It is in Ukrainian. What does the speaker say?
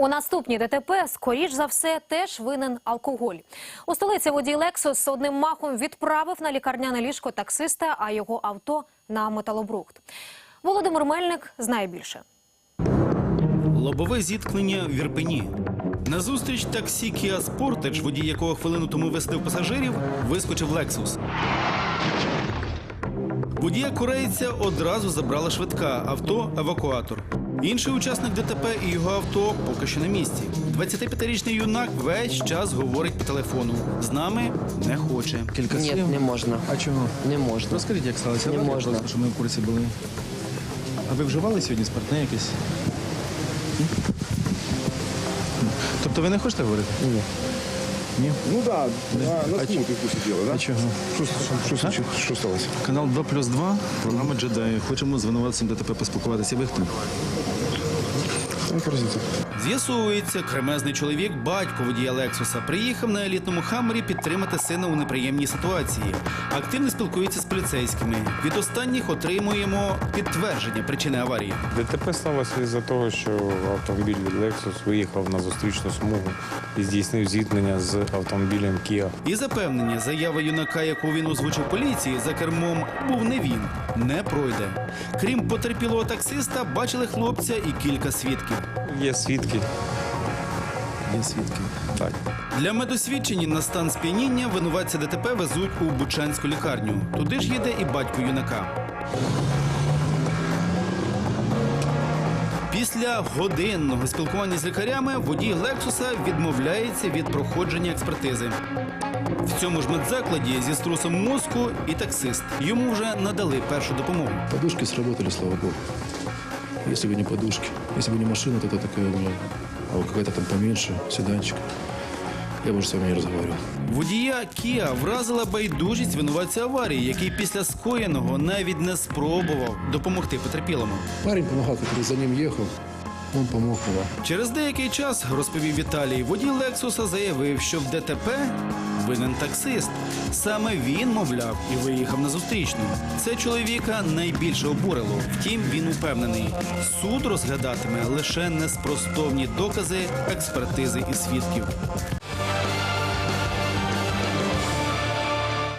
У наступній ДТП, скоріш за все, теж винен алкоголь. У столиці водій Лексус одним махом відправив на лікарняне ліжко таксиста, а його авто на металобрухт. Володимир Мельник знає більше. Лобове зіткнення в Ірпені. Назустріч таксі Kia Sportage, водій якого хвилину тому веслив пасажирів, вискочив Lexus. Водія корейця одразу забрала швидка авто евакуатор. Інший учасник ДТП і його авто поки що на місці. 25-річний юнак весь час говорить по телефону. З нами не хоче. Кілька Ні, не можна. А чого? Не можна. Розкажіть, як сталося Не можна. просто, щоб ми в курсі були. А ви вживали сьогодні спиртне якесь? Тобто ви не хочете говорити? Ні. Ні? Ну да, на, на ч- смутку сиділи, да? А чого? Що, що, що, що, що сталося? Канал 2 плюс 2, програма Джедаї. Хочемо з винуватцем ДТП поспілкуватися. Ви хто? З'ясовується, кремезний чоловік, батько водія Лексуса, приїхав на елітному хаммері підтримати сина у неприємній ситуації. Активно спілкується з поліцейськими. Від останніх отримуємо підтвердження причини аварії. ДТП сталося із-за того, що автомобіль Lexus виїхав на зустрічну смугу і здійснив зіткнення з автомобілем Kia. І запевнення, заява юнака, яку він озвучив поліції за кермом, був не він, не пройде. Крім потерпілого таксиста, бачили хлопця і кілька свідків. Є свідки. Є свідки. Так. Для медосвідчення на стан сп'яніння винуватця ДТП везуть у Бучанську лікарню. Туди ж їде і батько юнака. Після годинного спілкування з лікарями водій Лексуса відмовляється від проходження експертизи. В цьому ж медзакладі зі струсом мозку і таксист. Йому вже надали першу допомогу. Подушки сработали, слава богу. Если бы не подушки, если бы не машина, то это такая у меня, а вот какая-то там поменьше, седанчик, я бы уже с вами не разговаривал. Водія Кіа вразила байдужість винуватця аварії, який після скоєного навіть не спробував допомогти потерпілому. Парень помогал, который за ним ехал, он помог мне. Через деякий час, розповів Віталій, водій Лексуса заявив, що в ДТП винен таксист. Саме він, мовляв, і виїхав на зустрічну. Це чоловіка найбільше обурило. Втім, він упевнений, суд розглядатиме лише неспростовні докази, експертизи і свідків.